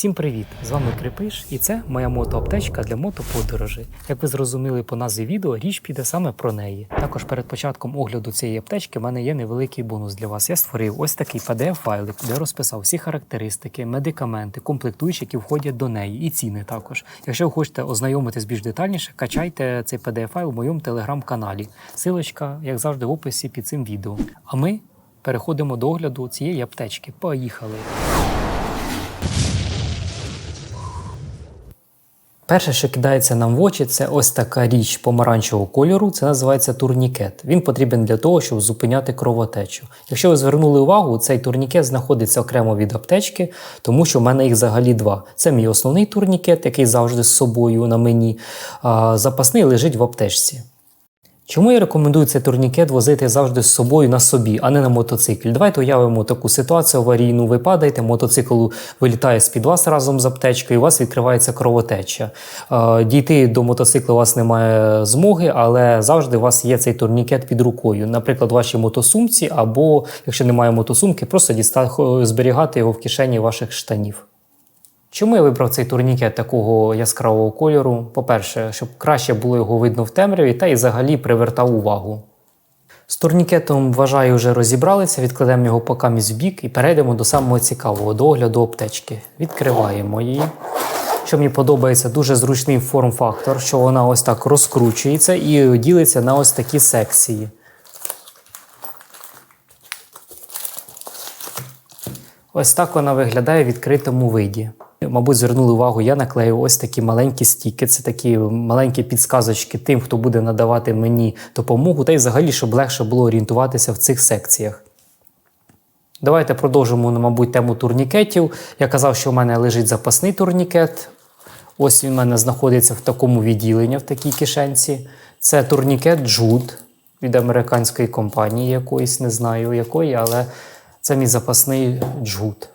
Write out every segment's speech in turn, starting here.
Всім привіт! З вами Крипиш, і це моя мотоаптечка для мотоподорожей. Як ви зрозуміли по назві відео, річ піде саме про неї. Також перед початком огляду цієї аптечки в мене є невеликий бонус для вас. Я створив ось такий PDF-файлик, де розписав всі характеристики, медикаменти, комплектуючі, які входять до неї, і ціни також. Якщо ви хочете ознайомитись більш детальніше, качайте цей PDF-файл у моєму телеграм-каналі. Силочка, як завжди, в описі під цим відео. А ми переходимо до огляду цієї аптечки. Поїхали! Перше, що кидається нам в очі, це ось така річ помаранчевого кольору. Це називається турнікет. Він потрібен для того, щоб зупиняти кровотечу. Якщо ви звернули увагу, цей турнікет знаходиться окремо від аптечки, тому що в мене їх взагалі два. Це мій основний турнікет, який завжди з собою на мені. А запасний лежить в аптечці. Чому я рекомендую цей турнікет возити завжди з собою на собі, а не на мотоциклі? Давайте уявимо таку ситуацію аварійну. Ви падаєте, мотоцикл вилітає з-під вас разом з аптечкою, і у вас відкривається кровотеча. Е, Дійти до мотоцикла у вас немає змоги, але завжди у вас є цей турнікет під рукою. Наприклад, в вашій мотосумці, або якщо немає мотосумки, просто діста- зберігати його в кишені ваших штанів. Чому я вибрав цей турнікет такого яскравого кольору? По-перше, щоб краще було його видно в темряві, та й взагалі привертав увагу. З турнікетом, вважаю, вже розібралися, відкладемо його покамість в бік і перейдемо до самого цікавого, до огляду аптечки. Відкриваємо її. Що мені подобається, дуже зручний форм-фактор, що вона ось так розкручується і ділиться на ось такі секції. Ось так вона виглядає в відкритому виді. Мабуть, звернули увагу, я наклею ось такі маленькі стіки. Це такі маленькі підсказочки тим, хто буде надавати мені допомогу, та й взагалі, щоб легше було орієнтуватися в цих секціях. Давайте продовжимо, мабуть, тему турнікетів. Я казав, що в мене лежить запасний турнікет. Ось він у мене знаходиться в такому відділенні, в такій кишенці. Це турнікет Jude від американської компанії якоїсь, не знаю якої, але це мій запасний Jude.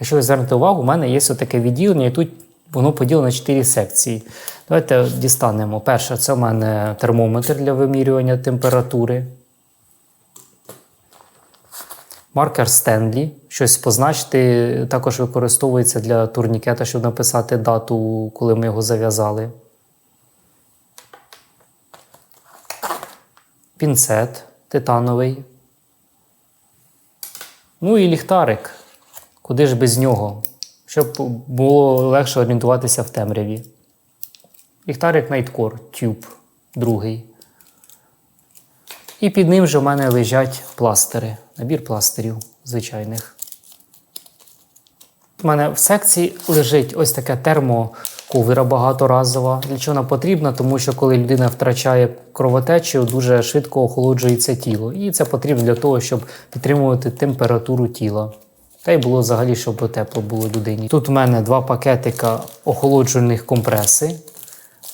Якщо ви звернете увагу, у мене є ось таке відділення, і тут воно поділено на 4 секції. Давайте дістанемо. Перше, це у мене термометр для вимірювання температури. Маркер Стенлі. Щось позначити також використовується для турнікета, щоб написати дату, коли ми його зав'язали. Пінцет титановий. Ну і ліхтарик. Куди ж без нього? Щоб було легше орієнтуватися в темряві. Ліхтарик Nightcore Tube, другий. І під ним же в мене лежать пластири. Набір пластирів звичайних. У мене в секції лежить ось таке термоковира багаторазова. Для чого вона потрібна? Тому що коли людина втрачає кровотечу, дуже швидко охолоджується тіло. І це потрібно для того, щоб підтримувати температуру тіла. Та й було взагалі, щоб тепло було людині. Тут у мене два пакетика охолоджувальних компреси.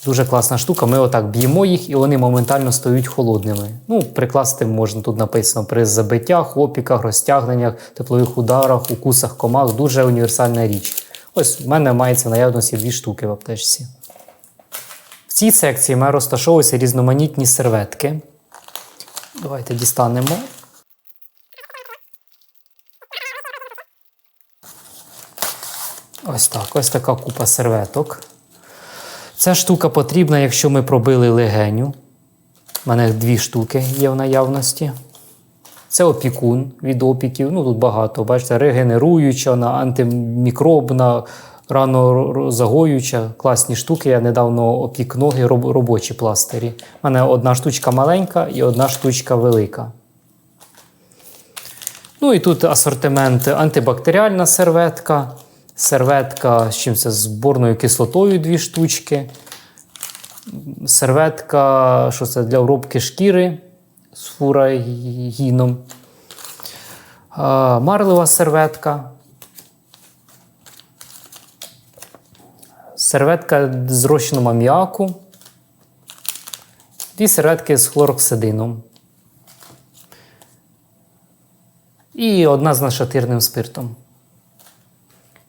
Дуже класна штука. Ми отак б'ємо їх і вони моментально стають холодними. Ну, прикласти можна тут написано при забиттях, опіках, розтягненнях, теплових ударах, укусах комах. Дуже універсальна річ. Ось в мене мається в наявності дві штуки в аптечці. В цій секції в мене розташовуються різноманітні серветки. Давайте дістанемо. Ось так, ось така купа серветок. Ця штука потрібна, якщо ми пробили легеню. У мене дві штуки є в наявності. Це опікун від опіків. Ну тут багато. Бачите, регенеруюча, антимікробна, рано загоююча. Класні штуки. Я недавно опік ноги робочі пластирі. У мене одна штучка маленька і одна штучка велика. Ну і тут асортимент антибактеріальна серветка, серветка з чим це з борною кислотою дві штучки. Серветка, що це для обробки шкіри з фурагіном. Марлева серветка. Серветка з розчином аміаку. Дві серветки з хлороксидином. І одна з нашатирним спиртом.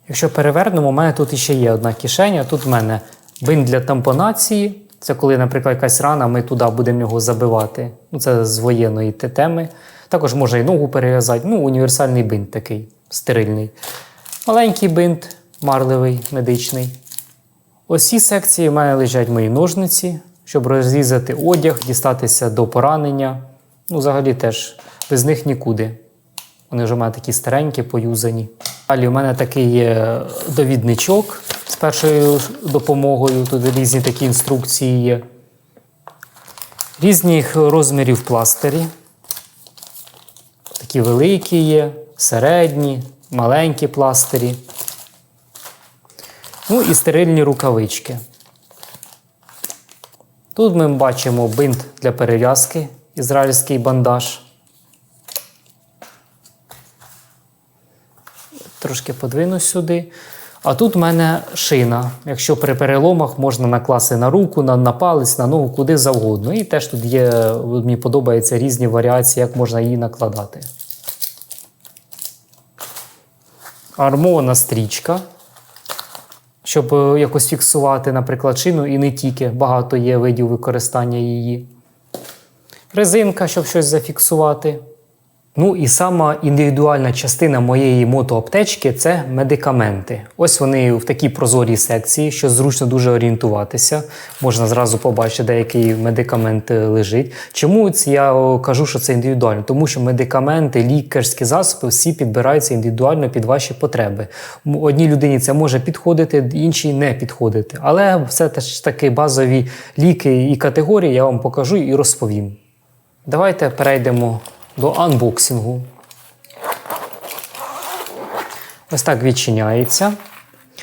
Якщо перевернемо, у мене тут іще є одна кишеня. Тут в мене бинт для тампонації. Це коли, наприклад, якась рана, ми туди будемо його забивати. Ну, це з воєнної те- теми. Також можна і ногу перев'язати. Ну, універсальний бинт такий, стерильний. Маленький бинт, марливий, медичний. Ось ці секції в мене лежать мої ножниці, щоб розрізати одяг, дістатися до поранення. Ну, взагалі теж без них нікуди. Вони вже в мене такі старенькі, поюзані. Далі у мене такий довідничок з першою допомогою. Тут різні такі інструкції є. Різних розмірів пластирі. Такі великі є, середні, маленькі пластирі. Ну і стерильні рукавички. Тут ми бачимо бинт для перев'язки, ізраїльський бандаж. Трошки подвину сюди. А тут в мене шина. Якщо при переломах можна накласти на руку, на, на палець, на ногу, куди завгодно. І теж тут є, мені подобаються різні варіації, як можна її накладати. Армована стрічка, щоб е, якось фіксувати, наприклад, шину, і не тільки. Багато є видів використання її. Резинка, щоб щось зафіксувати. Ну і сама індивідуальна частина моєї мотоаптечки це медикаменти. Ось вони в такій прозорій секції, що зручно дуже орієнтуватися. Можна зразу побачити, де який медикамент е, лежить. Чому я кажу, що це індивідуально? Тому що медикаменти, лікарські засоби всі підбираються індивідуально під ваші потреби. Одній людині це може підходити, іншій не підходити. Але все ж таки базові ліки і категорії я вам покажу і розповім. Давайте перейдемо до анбоксингу. Ось так відчиняється.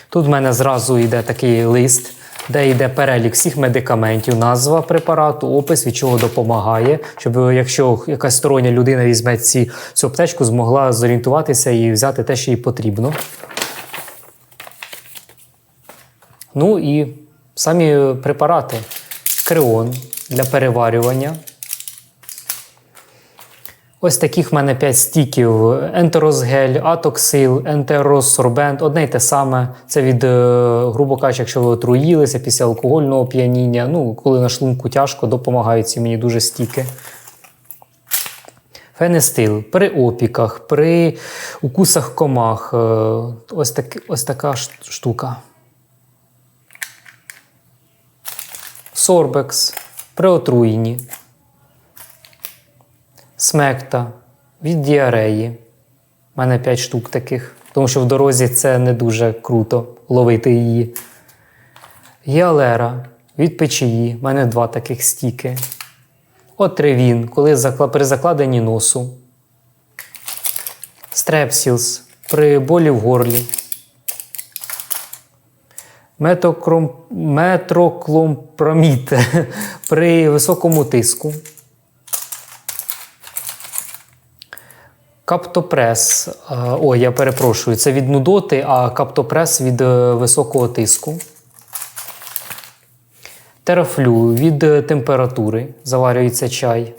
Тут в мене зразу йде такий лист, де йде перелік всіх медикаментів, назва препарату, опис, від чого допомагає, щоб якщо якась стороння людина візьме ці, цю аптечку, змогла зорієнтуватися і взяти те, що їй потрібно. Ну і самі препарати. Креон для переварювання. Ось таких в мене 5 стіків: ентерозгель, атоксил, ентеросорбент, одне й те саме. Це від, е, грубо кажучи, якщо ви отруїлися після алкогольного оп'яніння. Ну, коли на шлунку тяжко, допомагають ці мені дуже стіки. Фенестил при опіках, при укусах комах. е, Ось, так, ось така штука. Сорбекс при отруєнні. Смекта від діареї. У мене 5 штук таких, тому що в дорозі це не дуже круто ловити її. Гіалера від печії. У мене два таких стіки. Отривін, коли закла- при закладенні носу. Стрепсілс при болі в горлі. Метокром... Метрокломпромід при високому тиску. Каптопрес. е, Ой, я перепрошую, це від нудоти, а каптопрес від е, високого тиску. Терафлю від е, температури. Заварюється чай.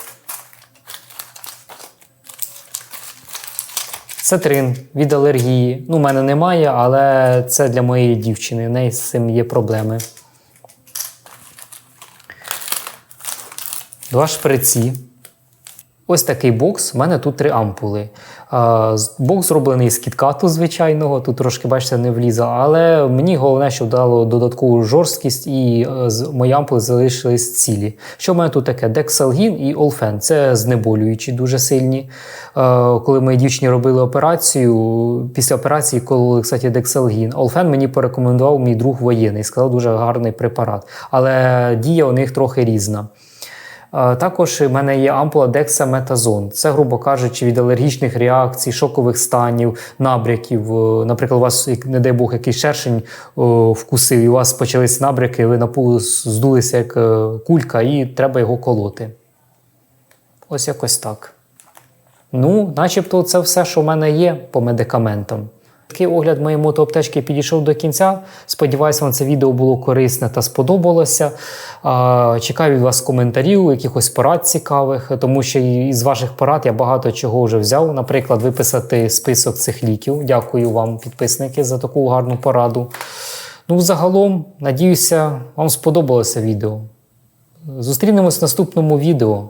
Цетрин від алергії. Ну, в мене немає, але це для моєї дівчини. В неї з цим є проблеми. Два шприці. Ось такий бокс. У мене тут три ампули. Бокс зроблений з кіткату звичайного. Тут трошки, бачите, не вліза. Але мені головне, щоб дало додаткову жорсткість і е, мої ампули залишились цілі. Що в мене тут таке? Дексалгін і Олфен. Це знеболюючі, дуже сильні. Е, Коли моїй дівчині робили операцію, після операції, коли, кстати, Дексалгін, Олфен мені порекомендував мій друг воєнний. Сказав, дуже гарний препарат. Але дія у них трохи різна. Е, Також в мене є ампула дексаметазон. Це, грубо кажучи, від алергічних реакцій, шокових станів, набряків. Е, Наприклад, у вас, не дай Бог, якийсь шершень вкусив, і у вас почались набряки, ви на пул здулися як е, кулька, і треба його колоти. Ось якось так. Ну, начебто, це все, що в мене є по медикаментам. Такий огляд моєї мотоаптечки підійшов до кінця. Сподіваюся, вам це відео було корисне та сподобалося. Чекаю від вас коментарів, якихось порад цікавих, тому що із ваших порад я багато чого вже взяв. Наприклад, виписати список цих ліків. Дякую вам, підписники, за таку гарну пораду. Ну, загалом, надіюся, вам сподобалося відео. Зустрінемось в наступному відео.